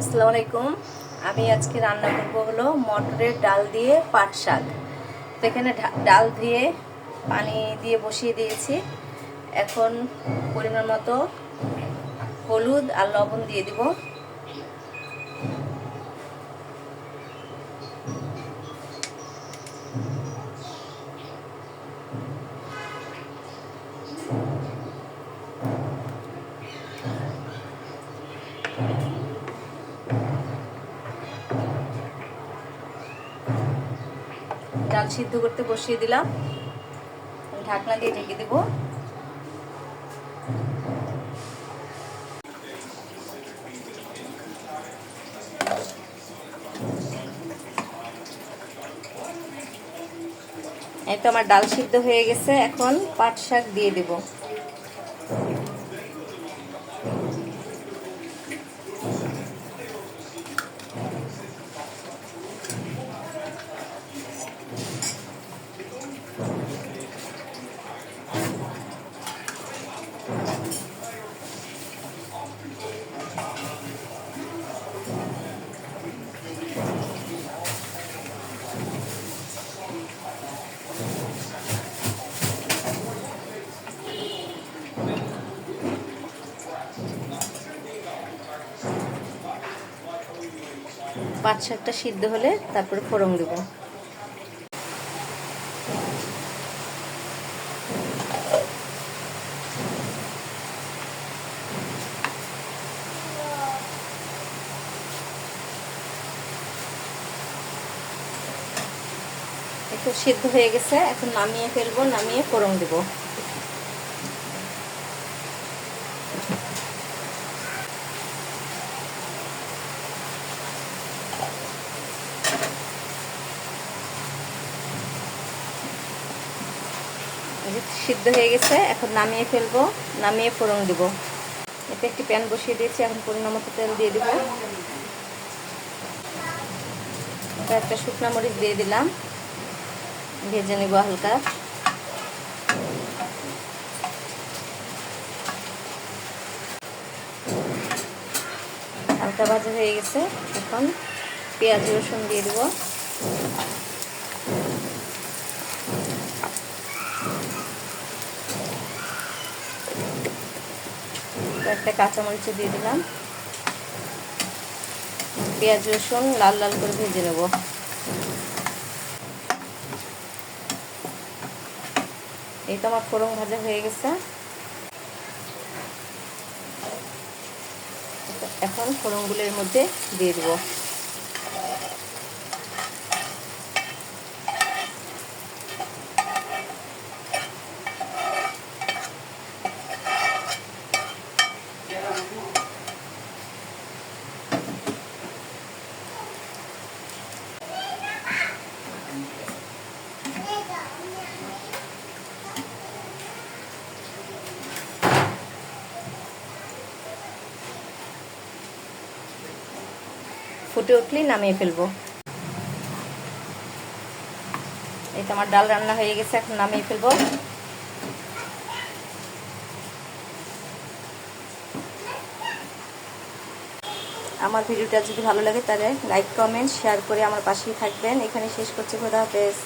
আসসালামু আলাইকুম। আমি আজকে রান্না করব হলো মটরের ডাল দিয়ে পাট শাক। এখানে ডাল দিয়ে পানি দিয়ে বসিয়ে দিয়েছি। এখন পরিমাণ মতো হলুদ আর লবণ দিয়ে দিব। ডাল সিদ্ধ করতে বসিয়ে দিলাম। ঢাকনা দিয়ে ঢেকে দেব। এই তো আমার ডাল সিদ্ধ হয়ে গেছে। এখন পাট শাক দিয়ে দেব। পাট শাকটা সিদ্ধ হলে তারপরে ফোড়ন দেব। একটু সিদ্ধ হয়ে গেছে, এখন নামিয়ে ফেলব, নামিয়ে ফোড়ন দেবো। সিদ্ধ হয়ে গেছে, এখন নামিয়ে ফেলব, নামিয়ে ফোড়ন দিব। এতে একটি প্যান বসিয়ে দিয়েছি, এখন পরিমাণ মতো তেল দিয়ে দিব। একটা শুকনা মরিচ দিয়ে দিলাম। ভেজে নেব হালকা। হালকা ভাজা হয়ে গেছে, এখন পেঁয়াজ রসুন দিয়ে দেবো। একটা কাঁচামরিচ দিয়ে দিলাম। পেঁয়াজ, রসুন লাল লাল করে ভেজে নেব। এই তো আমার ফোড়ন ভাজা হয়ে গেছে। এখন ফোড়নগুলোর মধ্যে দিয়ে দেবো। ফুটে উঠলেই নামিয়ে ফেলব। এই তো আমার ডাল রান্না হয়ে গেছে, এখন নামিয়ে ফেলব। আমার ভিডিওটা যদি ভালো লাগে তাহলে লাইক, কমেন্ট, শেয়ার করে আমার পাশেই থাকবেন। এখানে শেষ করছি, খোদা হাফেজ।